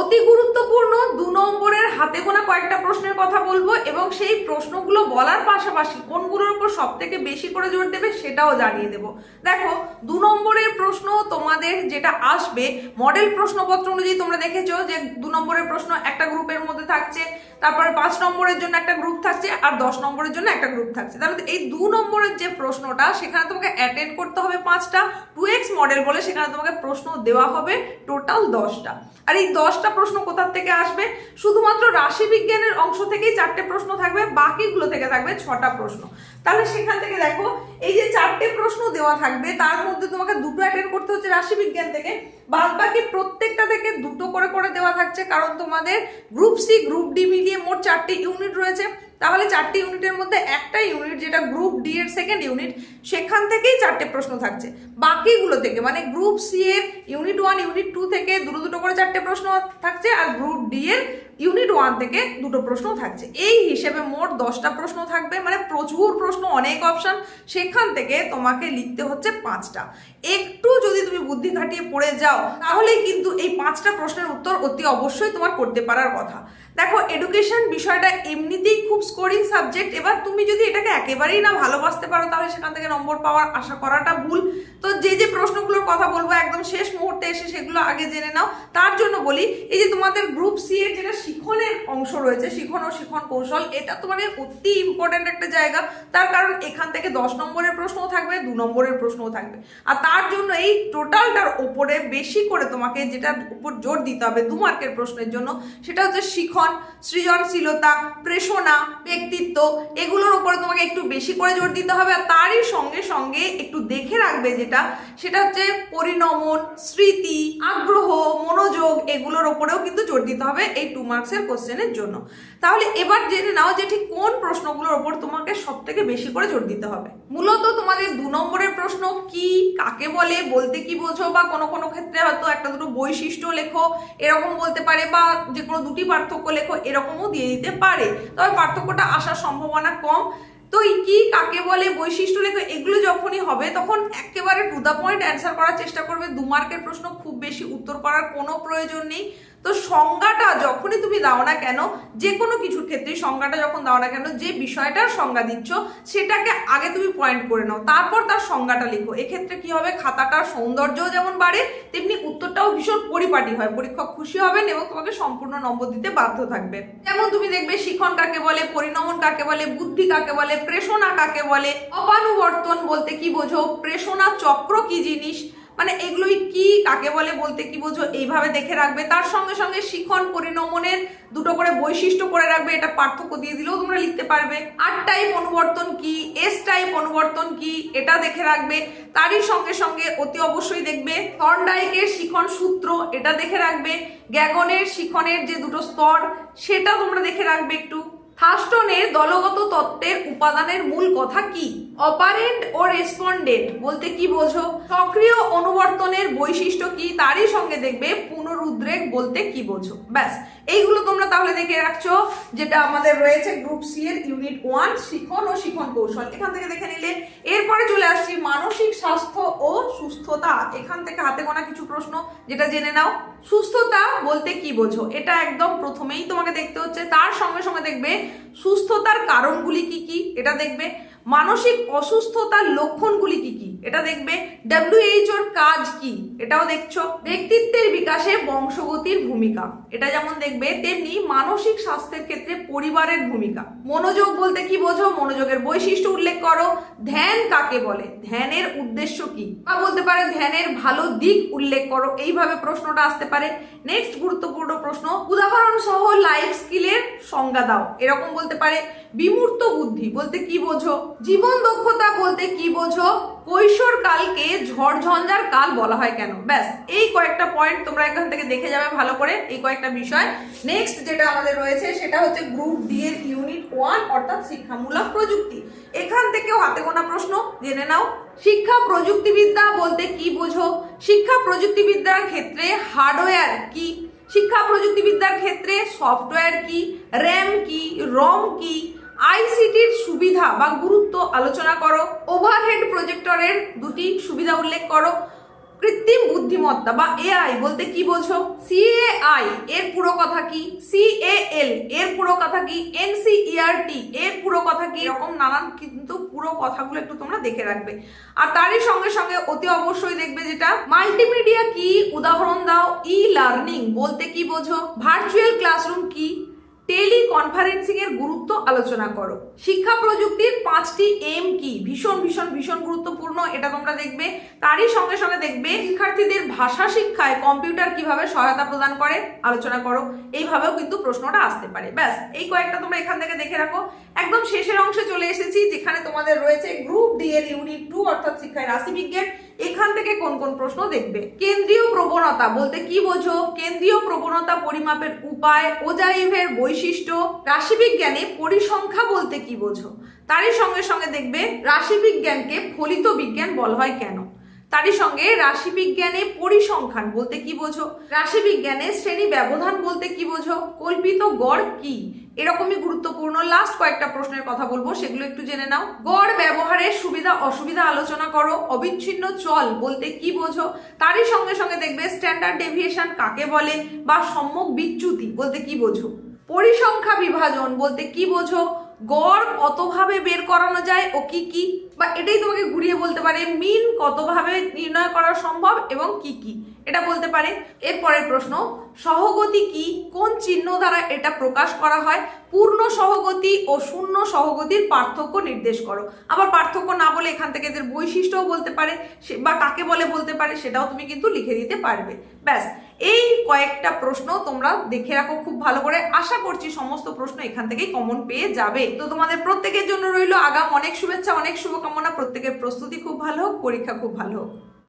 অতি গুরুত্বপূর্ণ দু নম্বরের হাতে গোনা কয়েকটা প্রশ্নের কথা বলব এবং সেই প্রশ্নগুলো বলার পাশাপাশি কোনগুলোর উপর সব থেকে বেশি করে জোর দেবে সেটাও জানিয়ে দেবো। দেখো, দু নম্বরের প্রশ্ন তোমাদের যেটা আসবে মডেল প্রশ্নপত্র অনুযায়ী তোমরা দেখেছ যে দু নম্বরের প্রশ্ন একটা গ্রুপের মধ্যে থাকছে, তারপরে পাঁচ নম্বরের জন্য একটা গ্রুপ থাকছে আর দশ নম্বরের জন্য একটা গ্রুপ থাকছে। তাহলে এই দু নম্বরের যে প্রশ্নটা, সেখানে তোমাকে অ্যাটেন্ড করতে হবে পাঁচটা টু এক্স মডেল বলে সেখানে তোমাকে প্রশ্ন দেওয়া হবে টোটাল দশটা। আর এই দশটা প্রশ্ন কোথার থেকে আসবে? শুধুমাত্র রাশি বিজ্ঞানের অংশ থেকেই চারটে প্রশ্ন থাকবে, বাকিগুলো থেকে থাকবে ছটা প্রশ্ন। তাহলে সেখান থেকে দেখো, এই যে চারটে প্রশ্ন দেওয়া থাকবে, তার মধ্যে তোমাকে দুটো অ্যাটেন্ড করতে হচ্ছে রাশি বিজ্ঞান থেকে। বাদ বাকি প্রত্যেকটা থেকে দুটো করে করে দেওয়া থাকছে, কারণ তোমাদের গ্রুপ সি গ্রুপ ডি মিলিয়ে মোট চারটে ইউনিট রয়েছে। তাহলে চারটে ইউনিটের মধ্যে একটা ইউনিট যেটা গ্রুপ ডি এর সেকেন্ড ইউনিট, সেখান থেকেই চারটে প্রশ্ন থাকছে। বাকিগুলো থেকে মানে গ্রুপ সি এর ইউনিট ওয়ান ইউনিট টু থেকে দুটো দুটো করে চারটে প্রশ্ন থাকছে আর গ্রুপ ডি এর ইউনিট ওয়ান থেকে দুটো প্রশ্ন থাকছে। এই হিসেবে মোট দশটা প্রশ্ন থাকবে মানে প্রচুর প্রশ্ন, অনেক অপশন সেখান থেকে তোমাকে লিখতে হচ্ছে পাঁচটা। একটু যদি তুমি বুদ্ধি খাটিয়ে পড়ে যাও তাহলে কিন্তু এই পাঁচটা প্রশ্নের উত্তর অতি অবশ্যই তোমার করতে পারার কথা। দেখো এডুকেশন বিষয়টা এমনিতেই খুব স্কোরিং সাবজেক্ট এবার তুমি যদি এটাকে একেবারেই না ভালোবাসতে পারো, তাহলে সেখান থেকে নম্বর পাওয়ার আশা করাটা ভুল। তো যে যে প্রশ্নগুলোর কথা বলব, একদম শেষ মুহূর্তে এসে সেগুলো আগে জেনে নাও। তার জন্য বলি, এই যে তোমাদের গ্রুপ সি এর যেটা শিখনের অংশ রয়েছে, শিখন ও শিখন কৌশল, এটা তো মানে অতি ইম্পর্টেন্ট একটা জায়গা। তার কারণ এখান থেকে দশ নম্বরের প্রশ্নও থাকবে, দু নম্বরের প্রশ্নও থাকবে। আর তার জন্য এই টোটালটার ওপরে বেশি করে তোমাকে যেটার উপর জোর দিতে হবে, দু মার্কের প্রশ্নের জন্য, সেটা হচ্ছে শিখন সৃজনশীলতা, প্রেষণা, ব্যক্তিত্ব, এগুলোর উপরে তোমাকে একটু বেশি করে জোর দিতে হবে আর তারই সঙ্গে সঙ্গে একটু দেখে রাখবে যেটা, সেটা হচ্ছে পরিণমন, স্মৃতি, আগ্রহ মনোযোগ এগুলোর ওপরেও কিন্তু জোর দিতে হবে এই টু মার্কসের কোশ্চেনের জন্য। তাহলে এবার জেনে নাও যে ঠিক কোন প্রশ্নগুলোর ওপর তোমাকে সব থেকে বেশি করে জোর দিতে হবে। মূলত তোমাদের দু নম্বরের প্রশ্ন, কি, কাকে বলে, বলতে কি বোঝো, বা কোনো কোনো ক্ষেত্রে হয়তো একটা দুটো বৈশিষ্ট্য লেখো, এরকম বলতে পারে, বা যে কোনো দুটি পার্থক্য লেখো, এরকমও দিয়ে দিতে পারে। তবে পার্থক্যটা আসার সম্ভাবনা কম। তো কি কাকে বলে বৈশিষ্ট্য লেখো, এগুলো যখনই হবে তখন একেবারে টু দ্য পয়েন্ট অ্যান্সার করার চেষ্টা করবে। দু মার্কের প্রশ্ন খুব বেশি, উত্তর করার কোনো প্রয়োজন নেই। তো সংজ্ঞাটা যখনই তুমি দাও না কেন, যে কোনো কিছুর ক্ষেত্রে সংজ্ঞাটা যখন দাও না কেন, যে বিষয়টার সংজ্ঞা দিচ্ছ, সেটাকে আগে তুমি পয়েন্ট করে নাও, তারপর তার সংজ্ঞাটা লিখো। এক্ষেত্রে কি হবে? খাতাটার সৌন্দর্যও যেমন বাড়ে, তেমনি উত্তরটাও ভীষণ পরিপাটি হয়। পরীক্ষক খুশি হবেন এবং তোমাকে সম্পূর্ণ নম্বর দিতে বাধ্য থাকবে যেমন তুমি দেখবে শিখন কাকে বলে, পরিণমন কাকে বলে, বুদ্ধি কাকে বলে, প্রেষণা কাকে বলে অপানুবর্তন বলতে কি বোঝো? প্রেষণা চক্র কি জিনিস? মানে এগুলোই কি, কাকে বলে, বলতে কি বোঝো, এইভাবে দেখে রাখবে। তার সঙ্গে সঙ্গে শিখন পরিণমনের দুটো করে বৈশিষ্ট্য করে রাখবে, এটা পার্থক্য দিয়ে দিলেও তোমরা লিখতে পারবে। আর টাইপ অনুবর্তন কি এস টাইপ অনুবর্তন কি, এটা দেখে রাখবে। তারই সঙ্গে সঙ্গে অতি অবশ্যই দেখবে থর্নডাইকের শিখন সূত্র, এটা দেখে রাখবে। গ্যাগনের শিখনের যে দুটো স্তর, সেটা তোমরা দেখে রাখবে একটু। থাস্টনের দলগত তত্ত্বের উপাদানের মূল কথা কি? অপারেন্ট ও রেসপন্ডেন্ট বলতে কি বোঝো? সক্রিয় অনুবর্তনের বৈশিষ্ট্য কি তারই সঙ্গে দেখবে পুনরুদ্রেক বলতে কি বোঝো? ব্যাস, এইগুলো তোমরা তাহলে দেখে রাখছো, যেটা আমাদের রয়েছে গ্রুপ সি এর ইউনিট ওয়ান, শিখন ও শিখন কৌশল। এখান থেকে দেখে নিলে, এরপরে চলে আসছি মানসিক স্বাস্থ্য ও সুস্থতা। এখান থেকে হাতে গোনা কিছু প্রশ্ন, যেটা জেনে নাও। সুস্থতা বলতে কি বোঝো? এটা একদম প্রথমেই তোমাকে দেখতে হচ্ছে। তার সঙ্গে সঙ্গে দেখবে, সুস্থতার কারণগুলি কি কি? এটা দেখবে। মানসিক অসুস্থতার লক্ষণগুলি কি কি? এটা দেখবে। ডাব্লিউএইচওর কাজ কি? এটাও দেখছ। ব্যক্তিত্বের বিকাশে বংশগতির ভূমিকা। এটা যেমন দেখবে, তেমনি মানসিক স্বাস্থ্যের ক্ষেত্রে পরিবারের ভূমিকা। মনোযোগ বলতে কি বোঝো? মনোযোগের বৈশিষ্ট্য উল্লেখ করো। ধ্যান কাকে বলে? ধ্যানের উদ্দেশ্য কি? বা বলতে পারে ধ্যানের ভালো দিক উল্লেখ করো। এইভাবে প্রশ্নটা আসতে পারে। নেক্সট গুরুত্বপূর্ণ প্রশ্ন। উদাহরণ সহ লাইফ স্কিলের সংজ্ঞা দাও। এরকম বলতে পারে বিমূর্ত বুদ্ধি, বলতে কি বোঝো? জীবন দক্ষতা বলতে কি বোঝো? কৈশোর কালকে ঝড় ঝঞ্ঝার কাল বলা হয় কেন? ব্যাস, এই কয়েকটা পয়েন্ট তোমরা এখান থেকে দেখে যাবে ভালো করে, এই কয়েকটা বিষয়। নেক্সট যেটা আমাদের রয়েছে, সেটা হচ্ছে গ্রুপ ডি এর ইউনিট ওয়ান অর্থাৎ শিক্ষামূলক প্রযুক্তি। এখান থেকেও হাতে গোনা প্রশ্ন, জেনে নাও। শিক্ষা প্রযুক্তিবিদ্যা বলতে কি বোঝো? শিক্ষা প্রযুক্তিবিদ্যার ক্ষেত্রে হার্ডওয়্যার কি? শিক্ষা প্রযুক্তিবিদ্যার ক্ষেত্রে সফটওয়্যার কি? র্যাম কি? রম কি? আইসিটির সুবিধা বা গুরুত্ব আলোচনা করো। ওভারহেড প্রজেক্টরের দুটি সুবিধা উল্লেখ করো। কৃত্রিম বুদ্ধিমত্তা বা এআই বলতে কি বোঝো? সিএআই এর পুরো কথা কি? সি এল এর পুরো কথা কি? এনসিইআরটি এর পুরো কথা কি? এরকম নানান কিন্তু পুরো কথাগুলো একটু তোমরা দেখে রাখবে। আর তারই সঙ্গে সঙ্গে অতি অবশ্যই দেখবে যেটা, মাল্টিমিডিয়া কি? উদাহরণ দাও ই লার্নিং বলতে কি বোঝো? ভার্চুয়াল ক্লাসরুম কি? টেলি কনফারেন্সিং এর গুরুত্ব আলোচনা করো। শিক্ষা প্রযুক্তির পাঁচটি এম কি? ভীষণ ভীষণ ভীষণ গুরুত্বপূর্ণ, এটা তোমরা দেখবে। তারই সঙ্গে সঙ্গে দেখবে শিক্ষার্থীদের ভাষা শিক্ষায় কম্পিউটার কীভাবে সহায়তা প্রদান করে, আলোচনা করো। এইভাবেও কিন্তু প্রশ্নটা আসতে পারে। ব্যাস, এই কয়েকটা তোমরা এখান থেকে দেখে রাখো। একদম শেষের অংশে চলে এসেছি, যেখানে তোমাদের রয়েছে গ্রুপ ডি এর ইউনিট টু অর্থাৎ শিক্ষায় রাশিবিজ্ঞান এখান থেকে কোন কোন প্রশ্ন দেখবে। কেন্দ্রীয় প্রবণতা বলতে কি বোঝো? কেন্দ্রীয় প্রবণতা পরিমাপের উপায়, ওজাইভের বৈশিষ্ট্য, রাশিবিজ্ঞানে পরিসংখ্যা বলতে কি বোঝো? তারই সঙ্গে সঙ্গে দেখবে, রাশিবিজ্ঞানকে ফলিত বিজ্ঞান বলা হয় কেন? তারই সঙ্গে রাশিবিজ্ঞানে পরিসংখ্যান বলতে কি বোঝো? রাশিবিজ্ঞানে শ্রেণি ব্যবধান বলতে কি বোঝো? কল্পিত গড় কি? এরকমই গুরুত্বপূর্ণ লাস্ট কয়েকটা প্রশ্নের কথা বলব, সেগুলো একটু জেনে নাও। গড়, ব্যবহারের সুবিধা, অসুবিধা আলোচনা করো, অবিচ্ছিন্ন চল বলতে কি বোঝো তারই সঙ্গে সঙ্গে দেখবে স্ট্যান্ডার্ড ডেভিয়েশন কাকে বলে বা সম্যক বিচ্যুতি বলতে কি বোঝো। পরিসংখ্যা বিভাজন বলতে কি বোঝো, গড় কতভাবে বের করানো যায় ও কি কি, বা এটাই তোমাকে ঘুরিয়ে বলতে পারে মিন কতভাবে নির্ণয় করা সম্ভব এবং কি কি। এটা বলতে পারে। এরপরের প্রশ্ন, সহগতি কি? কোন চিহ্ন দ্বারা এটা প্রকাশ করা হয়? পূর্ণ সহগতি ও শূন্য সহগতির পার্থক্য নির্দেশ করো। আবার পার্থক্য না বলে এখান থেকে এদের বৈশিষ্ট্যও বলতে পারে বা কাকে বলে বলতে পারে, সেটাও তুমি কিন্তু লিখে দিতে পারবে। ব্যাস, এই কয়েকটা প্রশ্ন তোমরা দেখে রাখো খুব ভালো করে। আশা করছি সমস্ত প্রশ্ন এখান থেকেই কমন পেয়ে যাবে। তো তোমাদের প্রত্যেকের জন্য রইল আগাম। অনেক শুভেচ্ছা, অনেক শুভকামনা। প্রত্যেকের প্রস্তুতি খুব ভালো হোক, পরীক্ষা খুব ভালো হোক।